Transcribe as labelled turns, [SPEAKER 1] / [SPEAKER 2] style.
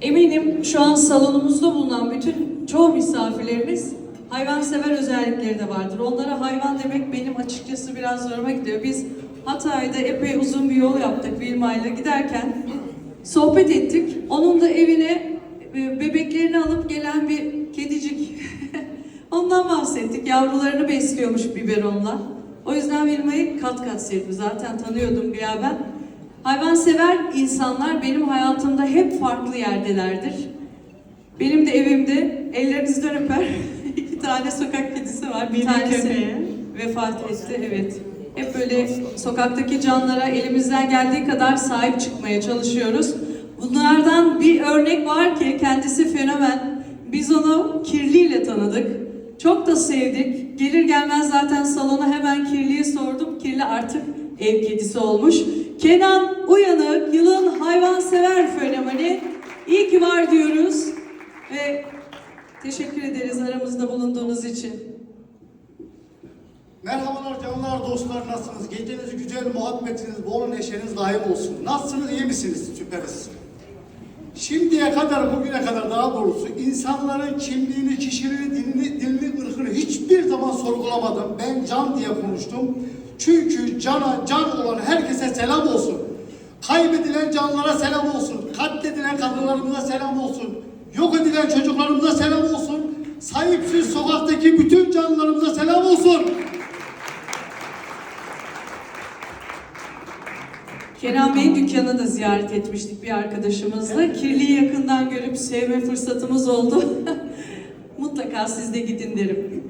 [SPEAKER 1] Eminim şu an salonumuzda bulunan bütün çoğu misafirlerimiz hayvansever özellikleri de vardır. Onlara hayvan demek benim açıkçası biraz zoruma gidiyor. Biz Hatay'da epey uzun bir yol yaptık Vilma ile giderken sohbet ettik. Onun da evine e, bebeklerini alıp gelen bir kedicik. Ondan bahsettik. Yavrularını besliyormuş biberonla. O yüzden Vilma'yı kat kat sevdim. Zaten tanıyordum gıyaben. Hayvansever insanlar benim hayatımda hep farklı yerdelerdir. Benim de evimde ellerinizden öper iki tane sokak kedisi var. Bir tanesi
[SPEAKER 2] köpeği.
[SPEAKER 1] vefat etti. Evet. Hep böyle sokaktaki canlara elimizden geldiği kadar sahip çıkmaya çalışıyoruz. Bunlardan bir örnek var ki kendisi fenomen. Biz onu kirliyle tanıdık. Çok da sevdik. Gelir gelmez zaten salona hemen Kirli artık ev kedisi olmuş. Kenan Uyanık yılın hayvansever fenomeni. İyi ki var diyoruz. Ve teşekkür ederiz aramızda bulunduğunuz için.
[SPEAKER 3] Merhabalar canlar dostlar nasılsınız? Geceniz güzel, muhabbetiniz, bol neşeniz daim olsun. Nasılsınız, iyi misiniz? Süperiz. Şimdiye kadar, bugüne kadar daha doğrusu insanların kimliğini, kişiliğini, dilini, dilini, ırkını hiçbir zaman sorgulamadım. Ben can diye konuştum. Çünkü cana can olan herkese selam olsun. Kaybedilen canlara selam olsun. Katledilen kadınlarımıza selam olsun. Yok edilen çocuklarımıza selam olsun. Sahipsiz sokaktaki bütün canlılarımıza selam olsun.
[SPEAKER 1] Kenan Bey'in dükkanını da ziyaret etmiştik bir arkadaşımızla. Kirliyi yakından görüp sevme fırsatımız oldu. Mutlaka siz de gidin derim.